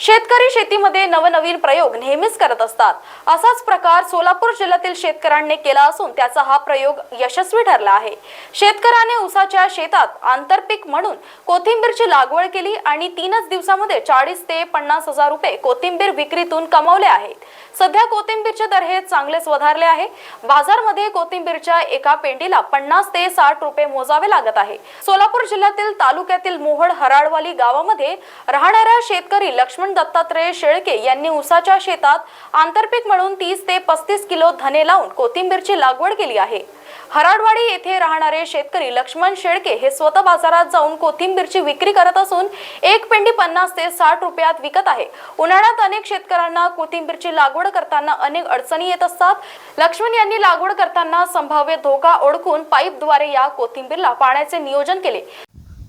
शेतकरी शेतीमध्ये नवनवीन प्रयोग नेहमीच करत असतात. असाच प्रकार सोलापूर जिल्ह्यातील शेतकऱ्यांनी केला असून त्याचा हा प्रयोग यशस्वी ठरला आहे. शेतकऱ्याने उसाच्या शेतात आंतरपीक म्हणून कोथिंबीरची लागवड केली आणि तीनच दिवसामध्ये चाळीस ते पन्नास हजार रुपये कोथिंबीर विक्रीतून कमावले आहेत. सध्या कोथिंबीरचे दर हे चांगलेच वधारले आहे. बाजारमध्ये कोथिंबीरच्या एका पेंडीला पन्नास ते साठ रुपये मोजावे लागत आहे. सोलापूर जिल्ह्यातील तालुक्यातील मोहड हराडवाली गावामध्ये राहणाऱ्या शेतकरी लक्ष्मण दत्तात्रय शेळके यांनी उसाच्या शेतात आंतरपीक म्हणून तीस ते पस्तीस किलो धने लावून कोथिंबीरची लागवड केली आहे. हराडवाडी येथे राहणारे शेतकरी लक्ष्मण शेळके हे स्वतः बाजारात जाऊन कोथिंबीरची विक्री करत असून एक पेंडी पन्नास ते साठ रुपयात विकत आहे. उन्हाळ्यात अनेक शेतकऱ्यांना कोथिंबीरची लागवड करताना अनेक अडचणी येत असतात. लक्ष्मण यांनी लागवड करताना संभाव्य धोका ओळखून पाईपद्वारे या कोथिंबीरला पाण्याचे नियोजन केले.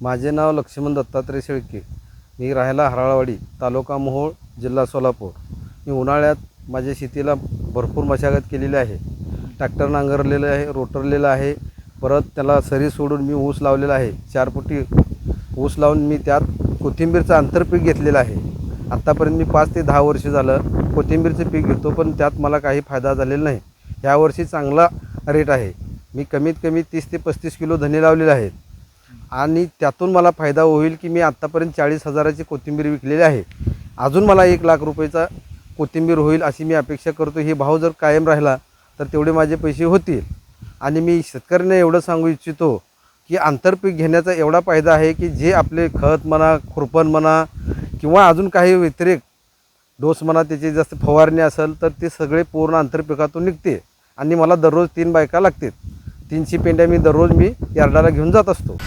माझे नाव लक्ष्मण दत्तात्रय शेळके. मी राहायला हराळवाडी तालुका मोहोळ जिल्हा सोलापूर. मी उन्हाळ्यात माझ्या शेतीला भरपूर मशागत केलेली आहे. ट्रॅक्टर नांगरलेलं आहे रोटरलेलं आहे. परत त्याला सरी सोडून मी ऊस लावलेला आहे. चार फुटी ऊस लावून मी त्यात कोथिंबीरचं आंतरपीक घेतलेलं आहे. आत्तापर्यंत मी पाच ते दहा वर्ष झालं कोथिंबीरचं पीक घेतो पण त्यात मला काही फायदा झालेला नाही. यावर्षी चांगला रेट आहे. मी कमीत कमी तीस ते पस्तीस किलो धने लावलेले आहेत. आणि त्यातून मला फायदा होईल की मी आत्तापर्यंत चाळीस हजाराची कोथिंबीर विकलेली आहे. अजून मला एक लाख रुपयेचा कोथिंबीर होईल अशी मी अपेक्षा करतो. हे भाव जर कायम राहिला तर तेवढे माझे पैसे होतील. आणि मी शेतकऱ्यांना एवढं सांगू इच्छितो की आंतरपीक घेण्याचा एवढा फायदा आहे की जे आपले खत म्हणा खुरपण म्हणा किंवा अजून काही व्यतिरिक्त डोस म्हणा त्याची जास्त फवारणी असेल तर ते सगळे पूर्ण आंतरपिकातून निघते आणि मला दररोज तीन बायका लागतात तीनशे पेंड्या मी दररोज मी यार्डाला घेऊन जात असतो.